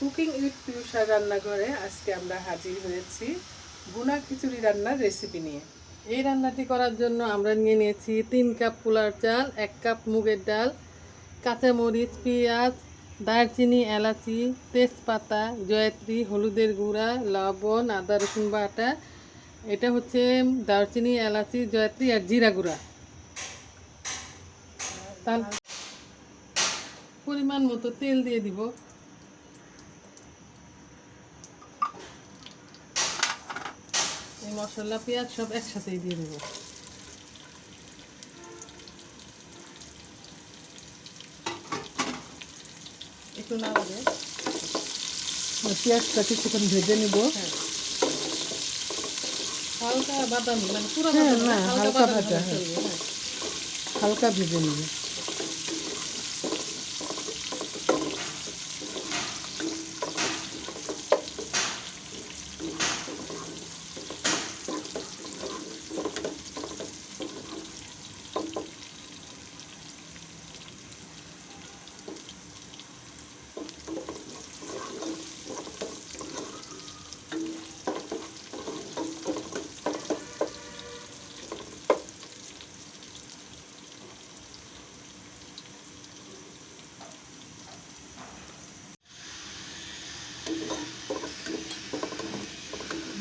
Cooking with পিউষা রান্নাঘরে আজকে আমরা হাজির হয়েছি ভুনা খিচুড়ি রান্নার রেসিপি নিয়ে। এই রান্নাটি করার জন্য আমরা নিয়ে নিয়েছি তিন কাপ পোলার চাল, এক কাপ মুগের ডাল, কাঁচামরিচ, পেঁয়াজ, দারচিনি, এলাচি, তেজপাতা, জয়ত্রী, হলুদের গুঁড়া, লবণ, আদা, রসুন বাটা, এটা হচ্ছে দারচিনি, এলাচি, জয়ত্রী আর জিরা গুঁড়া। পরিমাণ মতো তেল দিয়ে দিব। মশলা পেঁয়াজ সব একসাথেই দিয়ে দেবো। একটু নাড়াবে পেঁয়াজটা কিছুক্ষণ ভেজে নিব। হ্যাঁ। হালকা বাদামি মানে পুরো হ্যাঁ, না, না, হালকা ভাজা, হ্যাঁ। হালকা ভেজে নিব।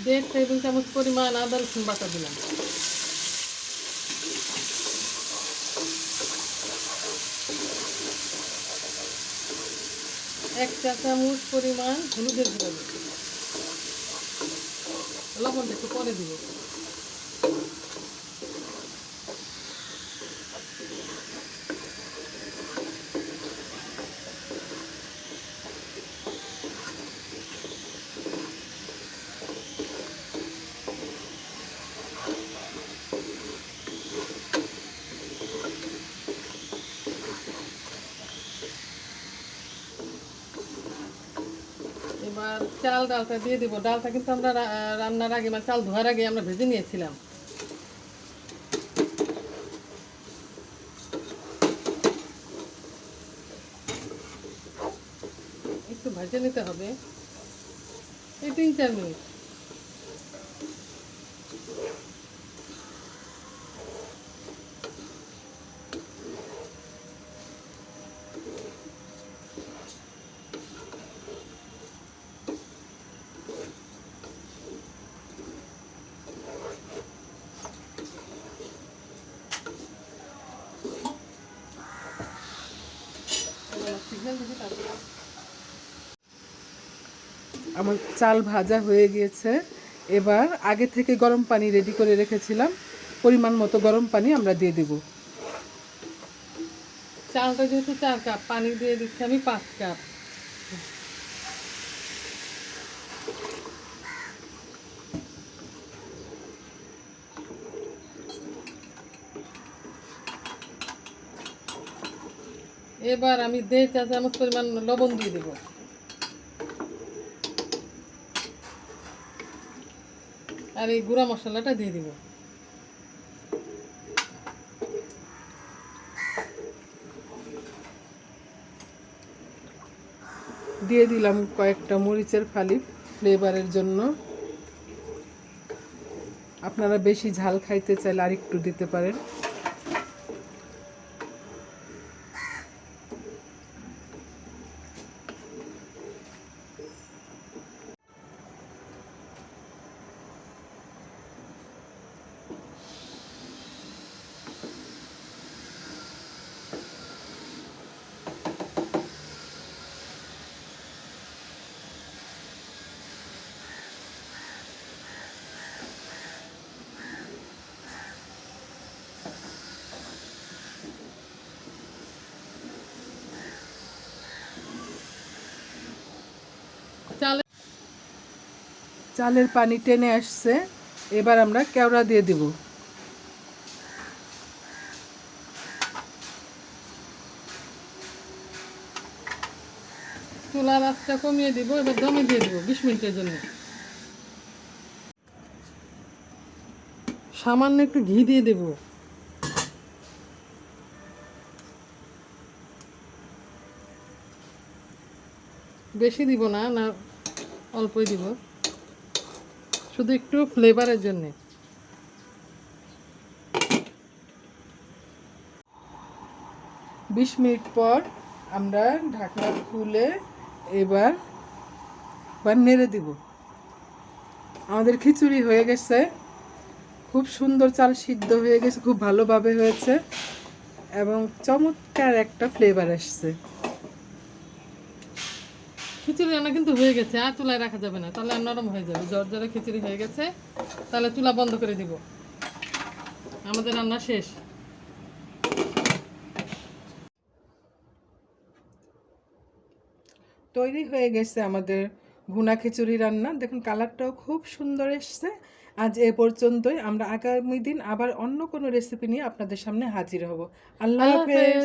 দেড় টেবিল চামচ পরিমাণ আদা রসুন বাটা দিলাম। এক চা চামচ পরিমাণ হলুদের গুঁড়া দিব লবণটা একটু পরে দিব। এবার চাল ডালটা দিয়ে দিব। ডালটা কিন্তু আমরা রান্নার আগে মানে চাল ধোয়ার আগে আমরা ভেজে নিয়েছিলাম। একটু ভেজে নিতে হবে। এই তিন চার মিনিট। আমার চাল ভাজা হয়ে গিয়েছে। এবার আগে থেকে গরম পানি রেডি করে রেখেছিলাম। পরিমাণ মতো গরম পানি আমরা দিয়ে দেব। চালটা যেহেতু চার কাপ পানি দিয়ে দিচ্ছি আমি পাঁচ কাপ এবার আমি দেড় চা চামচ পরিমাণ লবণ দিয়ে দেবো। আর এই গুঁড়া মশলাটা দিয়ে দিব। দিয়ে দিলাম কয়েকটা মরিচের ফালি ফ্লেভারের জন্য। আপনারা বেশি ঝাল খাইতে চাইলে আরেকটু দিতে পারেন চালে চালের পানি টেনে আসছে, এবার আমরা কেওড়া দিয়ে দিব। চুলার আঁচটা কমিয়ে দিব, এবার দমে দিয়ে দিব বিশ মিনিটের জন্য। সামান্য একটু ঘি দিয়ে দেব। বেশি দিব না না অল্পই দিব। শুধু একটু ফ্লেভারের জন্যে। বিশ মিনিট পর আমরা ঢাকনা খুলে এবার এবার নেড়ে দিব। আমাদের খিচুড়ি হয়ে গেছে। খুব সুন্দর চাল সিদ্ধ হয়ে গেছে, খুব ভালোভাবে হয়েছে এবং চমৎকার একটা ফ্লেভার আসছে খিচুড়ি রান্না কিন্তু হয়ে গেছে আর চুলায় রাখা যাবে না তাহলে আর নরম হয়ে যাবে। জ্বর জ্বরে খিচুড়ি হয়ে গেছে তাহলে চুলা বন্ধ করে দিব। আমাদের রান্না শেষ। তৈরি হয়ে গেছে আমাদের ভুনা খিচুড়ি রান্না। দেখুন কালারটাও খুব সুন্দর এসছে। আজ এ পর্যন্তই। আমরা আগামী দিন আবার অন্য কোনো রেসিপি নিয়ে আপনাদের সামনে হাজির হব। আল্লাহ হাফেজ।